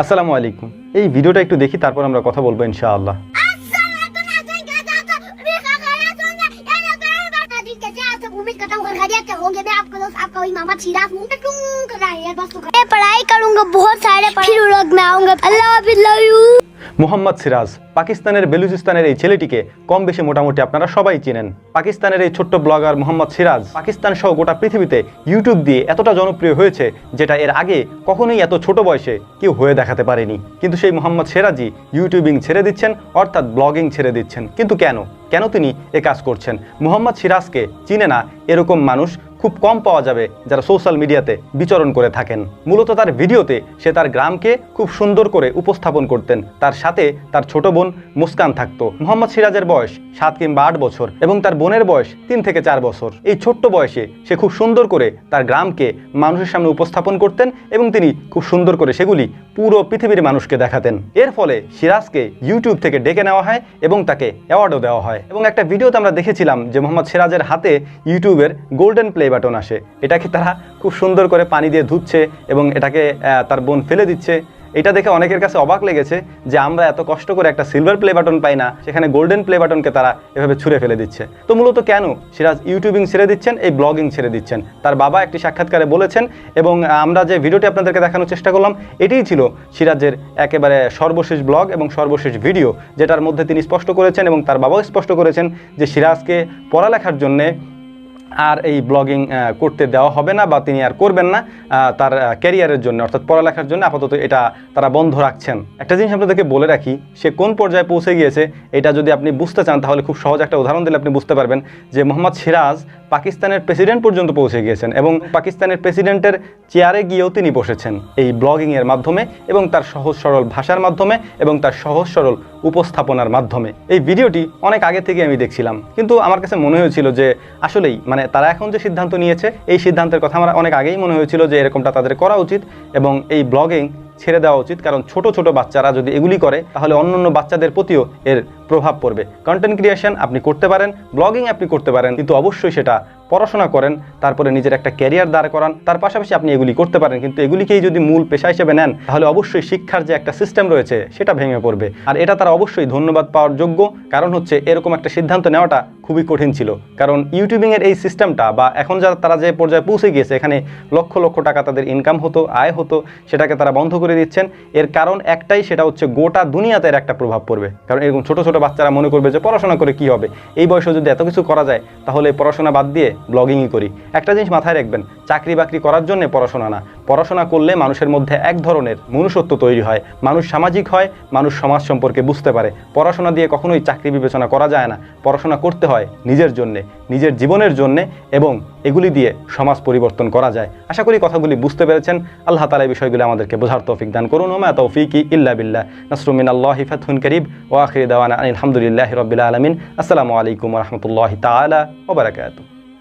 আসসালামু আলাইকুম এই ভিডিওটা একটু দেখি তারপর আমরা কথা বলবো ইনশাআল্লাহ उम्मीद करता हूँ खैरियत से होंगे मैं आपको दोस्त आपका वही मोहम्मद सिराज हूँ कर रहा है बस तो मैं पढ़ाई करूंगा बहुत सारे फिर लोग मैं आऊंगा अल्लाह हाफिज लव यू মোহাম্মদ সিরাজ পাকিস্তানের বেলুচিস্তানের এই ছেলেটিকে কম বেশি মোটামুটি আপনারা সবাই চিনেন। পাকিস্তানের এই ছোট্ট ব্লগার মোহাম্মদ সিরাজ পাকিস্তান সহ গোটা পৃথিবীতে ইউটিউব দিয়ে এতটা জনপ্রিয় হয়েছে, যেটা এর আগে কখনোই এত ছোট বয়সে কেউ হয়ে দেখাতে পারেনি। কিন্তু সেই মোহাম্মদ সিরাজই ইউটিউবিং ছেড়ে দিচ্ছেন, অর্থাৎ ব্লগিং ছেড়ে দিচ্ছেন। কিন্তু কেন? কেন তিনি এ কাজ করছেন? মোহাম্মদ সিরাজকে চিনে না এরকম মানুষ খুব কম পাওয়া যাবে যারা সোশ্যাল মিডিয়াতে বিচরণ করে থাকেন। মূলত তার ভিডিওতে সে তার গ্রামকে খুব সুন্দর করে উপস্থাপন করতেন। তার সাথে তার ছোট বোন মুস্কান থাকতো। মোহাম্মদ সিরাজের বয়স সাত কিংবা আট বছর এবং তার বোনের বয়স তিন থেকে চার বছর। এই ছোট্ট বয়সে সে খুব সুন্দর করে তার গ্রামকে মানুষের সামনে উপস্থাপন করতেন এবং তিনি খুব সুন্দর করে সেগুলি পুরো পৃথিবীর মানুষকে দেখাতেন। এর ফলে সিরাজকে ইউটিউব থেকে ডেকে নেওয়া হয় এবং তাকে অ্যাওয়ার্ডও দেওয়া হয়। এবং একটা ভিডিওতে আমরা দেখেছিলাম যে মোহাম্মদ সিরাজের হাতে ইউটিউবের গোল্ডেন প্লে বাটন আসে। এটাকে তারা খুব সুন্দর করে পানি দিয়ে ধুচ্ছে এবং এটাকে তার বোন ফেলে দিচ্ছে। এটা দেখে অনেকের কাছে অবাক লেগেছে যে আমরা এত কষ্ট করে একটা সিলভার প্লে বাটন পাই না, সেখানে গোল্ডেন প্লে বাটনকে তারা এভাবে ছুঁড়ে ফেলে দিচ্ছে। তো মূলত কেন? সিরাজ ইউটিউবিং ছেড়ে দিচ্ছেন, এই ব্লগিং ছেড়ে দিচ্ছেন। তার বাবা একটি সাক্ষাৎকারে বলেছেন, এবং আমরা যে ভিডিওটি আপনাদেরকে দেখানোর চেষ্টা করলাম, এটিই ছিল সিরাজের একেবারে সর্বশেষ ব্লগ এবং সর্বশেষ ভিডিও যেটার মধ্যে তিনি স্পষ্ট করেছেন এবং তার বাবাও স্পষ্ট করেছেন যে সিরাজকে পড়ালেখার জন্যে আর এই ব্লগিং করতে দেওয়া হবে না বা তিনি আর করবেন না তার ক্যারিয়ারের জন্য, অর্থাৎ পড়ালেখার জন্য আপাতত এটা তারা বন্ধ রাখছেন। একটা জিনিস আপনাদেরকে বলে রাখি, সে কোন পর্যায়ে পৌঁছে গিয়েছে, এটা যদি আপনি বুঝতে চান, তাহলে খুব সহজ একটা উদাহরণ দিলে আপনি বুঝতে পারবেন যে মোহাম্মদ সিরাজ পাকিস্তানের প্রেসিডেন্ট পর্যন্ত পৌঁছে গিয়েছেন এবং পাকিস্তানের প্রেসিডেন্টের চেয়ারে গিয়েও তিনি বসেছেন এই ব্লগিংয়ের মাধ্যমে এবং তার সহজ সরল ভাষার মাধ্যমে এবং তার সহজ সরল উপস্থাপনার মাধ্যমে। এই ভিডিওটি অনেক আগে থেকে আমি দেখছিলাম। কিন্তু আমার কাছে মনে হয়েছিল যে আসলেই মানে তারা এখন যে সিদ্ধান্ত নিয়েছে, এই সিদ্ধান্তের কথা আমার অনেক আগেই মনে হয়েছিল যে এরকমটা তাদের করা উচিত এবং এই ব্লগিং ছেড়ে দেওয়া উচিত, কারণ ছোট ছোট বাচ্চারা যদি এগুলি করে, তাহলে অন্য অন্য বাচ্চাদের প্রতিও এর প্রভাব পড়বে। কন্টেন্ট ক্রিয়েশন আপনি করতে পারেন ব্লগিং আপনি করতে পারেন, কিন্তু অবশ্যই সেটা পড়াশোনা করেন, তারপরে নিজের একটা ক্যারিয়ার দাঁড় করান, তার পাশাপাশি আপনি এগুলি করতে পারেন, কিন্তু এগুলিকেই যদি মূল পেশা হিসেবে নেন, তাহলে অবশ্যই শিক্ষার যে একটা সিস্টেম রয়েছে, সেটা ভেঙে পড়বে। আর এটা তারা অবশ্যই ধন্যবাদ পাওয়ার যোগ্য, কারণ হচ্ছে এরকম একটা সিদ্ধান্ত নেওয়াটা খুবই কঠিন ছিল। কারণ ইউটিউবিংয়ের এই সিস্টেমটা বা এখন যারা তারা যে পর্যায়ে পৌঁছে গিয়েছে, এখানে লক্ষ লক্ষ টাকা তাদের ইনকাম হতো, আয় হতো, সেটাকে তারা বন্ধ করে দিচ্ছেন। এর কারণ একটাই, সেটা হচ্ছে গোটা দুনিয়াতে এর একটা প্রভাব পড়বে। কারণ এরকম ছোটো ছোটো বাচ্চারা মনে করবে যে পড়াশোনা করে কি হবে? এই বয়সে যদি এত কিছু করা যায়, তাহলে পড়াশোনা বাদ দিয়ে ব্লগিংই করি। একটা জিনিস মাথায় রাখবেন চাকরি বাকরি করার জন্য পড়াশোনা না। পড়াশোনা করলে মানুষের মধ্যে এক ধরনের মনুষ্যত্ব তৈরি হয়। মানুষ সামাজিক হয়, মানুষ সমাজ সম্পর্কে বুঝতে পারে। পড়াশোনা দিয়ে কখনোই চাকরি বিবেচনা করা যায় না। পড়াশোনা করতে হয় নিজের জন্যে, নিজের জীবনের জন্যে এবং এগুলি দিয়ে সমাজ পরিবর্তন করা যায়। আশা করি কথাগুলি বুঝতে পেরেছেন। আল্লাহ তালা এই বিষয়গুলি আমাদেরকে বোঝার তৌফিক দান করুন। ওমা তৌফিকি ইল্লা বিল্লাহ। নাসরুমিন আল্লাহ ফাতহুন করিব ও আখির দাওয়ানা আলহামদুলিল্লাহ রবিল আলমিন। আসসালামু আলাইকুম রহমতুল্লাহ তালা ওবরাকাতু